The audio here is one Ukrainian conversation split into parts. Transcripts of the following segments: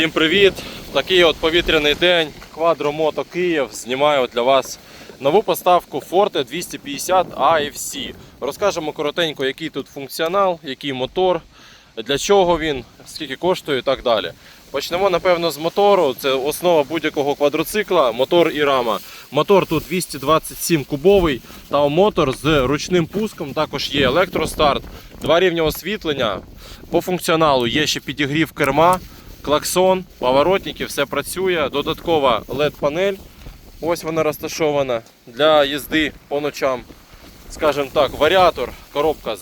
Всім привіт! Такий от повітряний день Квадромото Київ знімаю для вас нову поставку Forte 250 AFC. Розкажемо коротенько, який тут функціонал, який мотор, для чого він, скільки коштує і так далі. Почнемо, напевно, з мотору. Це основа будь-якого квадроцикла, мотор і рама. Мотор тут 227 кубовий та мотор з ручним пуском. Також є електростарт, два рівня освітлення. По функціоналу є ще підігрів керма, клаксон, поворотники, все працює. Додаткова LED-панель. Ось вона розташована для їзди по ночам. Скажімо так, варіатор, коробка е,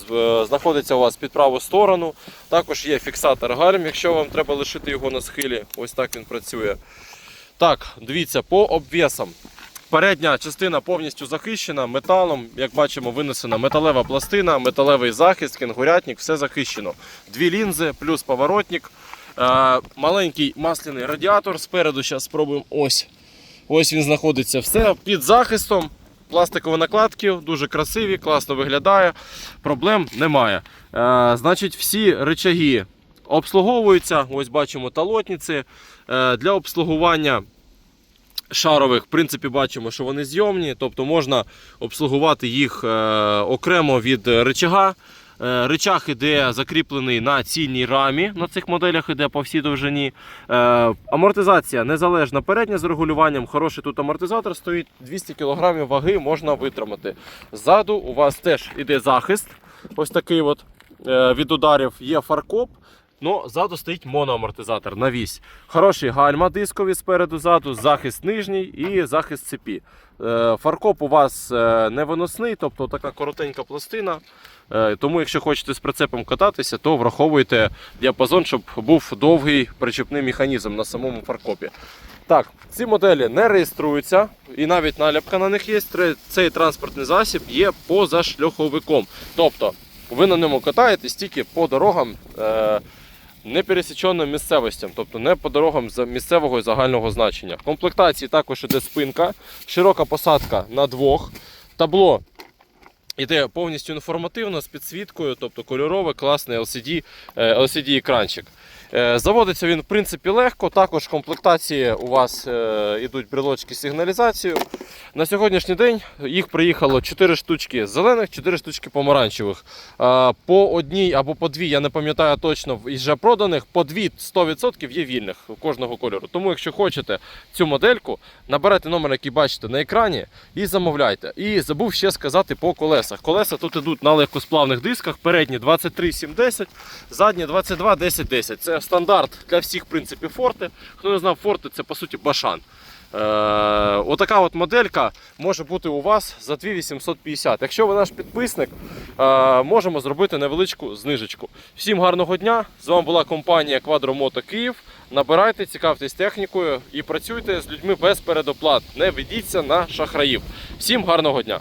знаходиться у вас під праву сторону. Також є фіксатор гальм, якщо вам треба лишити його на схилі. Ось так він працює. Так, дивіться, по обвісам. Передня частина повністю захищена металом. Як бачимо, винесена металева пластина, металевий захист, кенгурятник, все захищено. Дві лінзи, плюс поворотник. Е, маленький масляний радіатор. Спереду зараз спробуємо. Ось. Ось він знаходиться. Все під захистом. Пластикові накладки дуже красиві, класно виглядає. Проблем немає. Е, значить, всі речаги обслуговуються. Ось бачимо талотниці. Е, для обслугування шарових, в принципі, бачимо, що вони зйомні, тобто можна обслугувати їх е, окремо від речага. Е, Речах іде закріплений на цільній рамі. На цих моделях іде по всій довжині. Е, амортизація незалежна передня з регулюванням. Хороший тут амортизатор стоїть 200 кг ваги можна витримати. Ззаду у вас теж іде захист. Ось такий от е, від ударів є фаркоп. Ну, ззаду стоїть моноамортизатор на вісь. Хороші гальма дискові спереду ззаду, захист нижній і захист цепі. Е, Фаркоп у вас е, невиносний, тобто така коротенька пластина. Е, Тому, якщо хочете з прицепом кататися, то враховуйте діапазон, щоб був довгий причепний механізм на самому фаркопі. Так, ці моделі не реєструються, і навіть наліпка на них є. Цей транспортний засіб є позашляховиком. Тобто ви на ньому катаєтесь тільки по дорогам. Непересіченим місцевостям, тобто не по дорогам місцевого і загального значення. В комплектації також іде спинка, широка посадка на двох, табло. Іде повністю інформативно з підсвіткою, тобто кольорове, класний LCD, е, LCD-екранчик. Е, Заводиться він в принципі легко. Також в комплектації у вас е, йдуть брелочки з сигналізацією. На сьогоднішній день їх приїхало 4 штучки зелених, 4 штучки помаранчевих. Е, По одній або по дві, я не пам'ятаю точно, із вже проданих, по дві 100% є вільних кожного кольору. Тому, якщо хочете цю модельку, набирайте номер, який бачите на екрані, і замовляйте. І забув ще сказати по колесах. Колеса тут йдуть на легкосплавних дисках. Передні 23 710, задні 22 10 10. Це стандарт для всіх в принципі форти. Хто не знав, форти це по суті башан. Е, отака от моделька може бути у вас за 2850. Якщо ви наш підписник, е, можемо зробити невеличку знижечку. Всім гарного дня! З вами була компанія Quadromoto Київ. Набирайте, цікавтесь технікою і працюйте з людьми без передоплат. Не ведіться на шахраїв. Всім гарного дня!